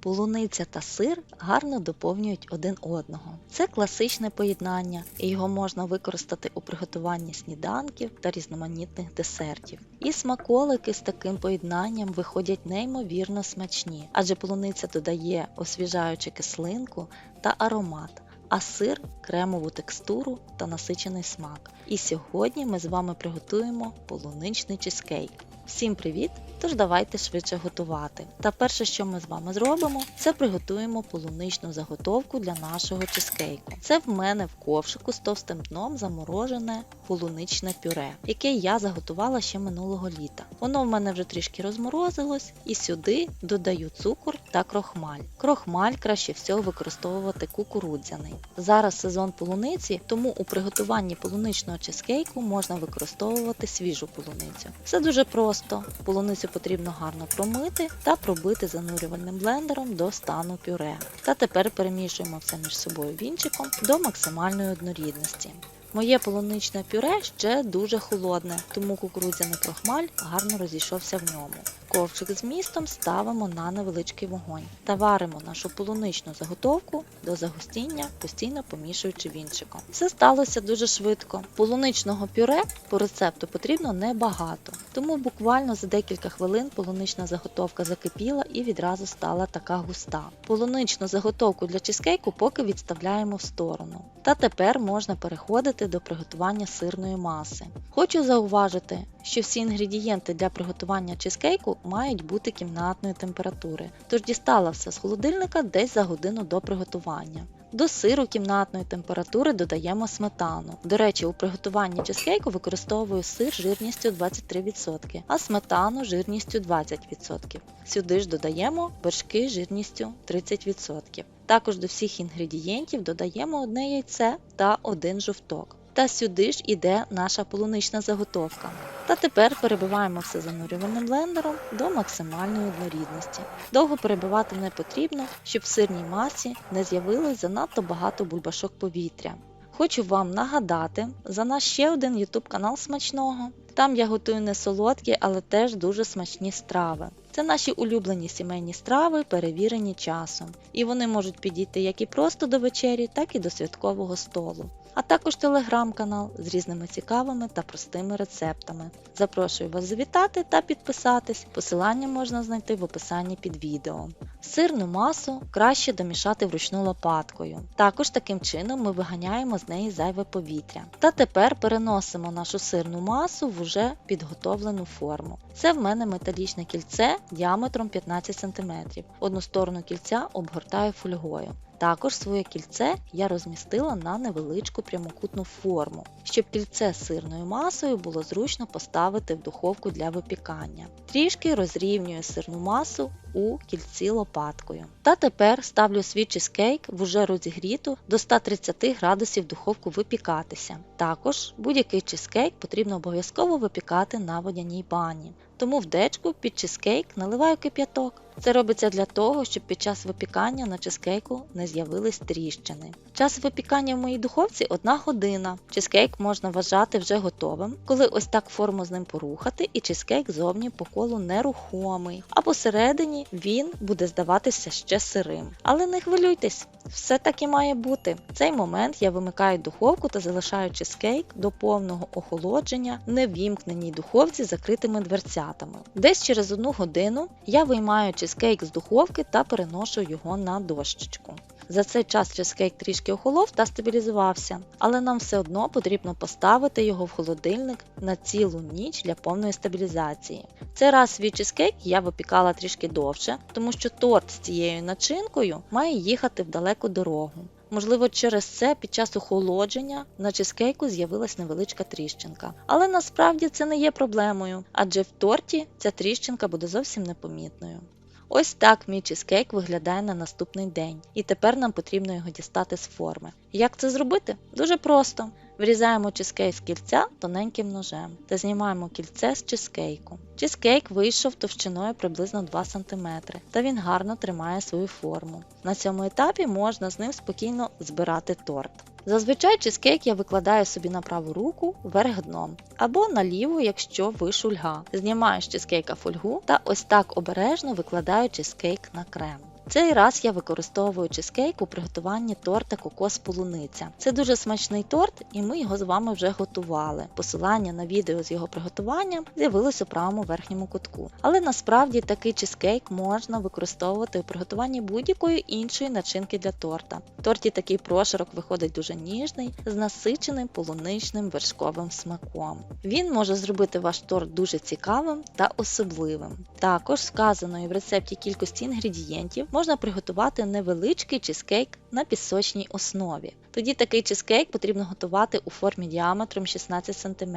Полуниця та сир гарно доповнюють один одного. Це класичне поєднання, і його можна використати у приготуванні сніданків та різноманітних десертів. І смаколики з таким поєднанням виходять неймовірно смачні, адже полуниця додає освіжаючу кислинку та аромат, а сир кремову текстуру та насичений смак. І сьогодні ми з вами приготуємо полуничний чизкейк. Всім привіт! Тож давайте швидше готувати. Та перше, що ми з вами зробимо, це приготуємо полуничну заготовку для нашого чизкейку. Це в мене в ковшику з товстим дном заморожене полуничне пюре, яке я заготувала ще минулого літа. Воно в мене вже трішки розморозилось, і сюди додаю цукор та крохмаль. Крохмаль краще всього використовувати кукурудзяний. Зараз сезон полуниці, тому у приготуванні полуничного чизкейку можна використовувати свіжу полуницю. Все дуже просто. Полуницю потрібно гарно промити та пробити занурювальним блендером до стану пюре. Та тепер перемішуємо все між собою вінчиком до максимальної однорідності. Моє полуничне пюре ще дуже холодне, тому кукурудзяний крохмаль гарно розійшовся в ньому. Ковчик з містом ставимо на невеличкий вогонь та варимо нашу полуничну заготовку до загустіння, постійно помішуючи вінчиком. Все сталося дуже швидко. Полуничного пюре по рецепту потрібно небагато, тому буквально за декілька хвилин полунична заготовка закипіла і відразу стала така густа. Полуничну заготовку для чизкейку поки відставляємо в сторону. Та тепер можна переходити до приготування сирної маси. Хочу зауважити, що всі інгредієнти для приготування чизкейку мають бути кімнатної температури, тож дістала все з холодильника десь за годину до приготування. До сиру кімнатної температури додаємо сметану. До речі, у приготуванні чизкейку використовую сир жирністю 23%, а сметану жирністю 20%. Сюди ж додаємо вершки жирністю 30%. Також до всіх інгредієнтів додаємо одне яйце та один жовток. Та сюди ж іде наша полунична заготовка. Та тепер перебиваємо все занурювальним блендером до максимальної однорідності. Довго перебивати не потрібно, щоб в сирній масі не з'явилось занадто багато бульбашок повітря. Хочу вам нагадати за наш ще один YouTube канал смачного. Там я готую не солодкі, але теж дуже смачні страви. Це наші улюблені сімейні страви, перевірені часом, і вони можуть підійти як і просто до вечері, так і до святкового столу. А також телеграм-канал з різними цікавими та простими рецептами. Запрошую вас завітати та підписатись. Посилання можна знайти в описанні під відео. Сирну масу краще домішати вручну лопаткою. Також таким чином ми виганяємо з неї зайве повітря. Та тепер переносимо нашу сирну масу в уже підготовлену форму. Це в мене металічне кільце діаметром 15 см. Одну сторону кільця обгортаю фольгою. Також своє кільце я розмістила на невеличку прямокутну форму, щоб кільце з сирною масою було зручно поставити в духовку для випікання. Трішки розрівнюю сирну масу у кільці лопаткою. Та тепер ставлю свій чизкейк в уже розігріту до 130 градусів духовку випікатися. Також будь-який чизкейк потрібно обов'язково випікати на водяній бані. Тому в дечку під чизкейк наливаю кип'яток. Це робиться для того, щоб під час випікання на чизкейку не з'явились тріщини. Час випікання в моїй духовці 1 година. Чизкейк можна вважати вже готовим, коли ось так форму з ним порухати, і чизкейк зовні по колу нерухомий. А посередині він буде здаватися ще сирим. Але не хвилюйтесь, все так і має бути. В цей момент я вимикаю духовку та залишаю чизкейк до повного охолодження в невімкненій духовці закритими дверцятами. Десь через одну годину я виймаю чизкейк з духовки та переношу його на дощечку. За цей час чизкейк трішки охолов та стабілізувався, але нам все одно потрібно поставити його в холодильник на цілу ніч для повної стабілізації. Цей раз свій чизкейк я випікала трішки довше, тому що торт з цією начинкою має їхати в далеку дорогу. Можливо, через це під час охолодження на чизкейку з'явилась невеличка тріщинка. Але насправді це не є проблемою, адже в торті ця тріщинка буде зовсім непомітною. Ось так мій чизкейк виглядає на наступний день, і тепер нам потрібно його дістати з форми. Як це зробити? Дуже просто. Врізаємо чизкейк з кільця тоненьким ножем та знімаємо кільце з чизкейку. Чизкейк вийшов товщиною приблизно 2 см, та він гарно тримає свою форму. На цьому етапі можна з ним спокійно збирати торт. Зазвичай чизкейк я викладаю собі на праву руку вверх дном або на ліву, якщо ви шульга. Знімаю з чизкейка фольгу та ось так обережно викладаю чизкейк на крем. Цей раз я використовую чизкейк у приготуванні торта кокос полуниця. Це дуже смачний торт, і ми його з вами вже готували. Посилання на відео з його приготуванням з'явилось у правому верхньому кутку. Але насправді такий чизкейк можна використовувати у приготуванні будь-якої іншої начинки для торта. В торті такий прошарок виходить дуже ніжний, з насиченим полуничним вершковим смаком. Він може зробити ваш торт дуже цікавим та особливим. Також з вказаної в рецепті кількості інгредієнтів можна приготувати невеличкий чизкейк на пісочній основі. Тоді такий чизкейк потрібно готувати у формі діаметром 16 см.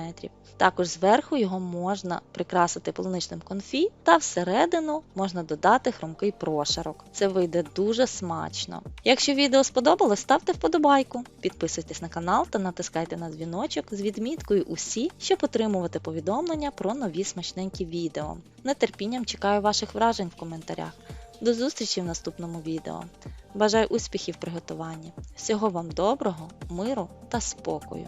Також зверху його можна прикрасити полуничним конфі та всередину можна додати хрумкий прошарок. Це вийде дуже смачно. Якщо відео сподобалось, ставте вподобайку, підписуйтесь на канал та натискайте на дзвіночок з відміткою усі, щоб отримувати повідомлення про нові смачненькі відео. Нетерпінням чекаю ваших вражень в коментарях. До зустрічі в наступному відео. Бажаю успіхів приготуванні. Всього вам доброго, миру та спокою.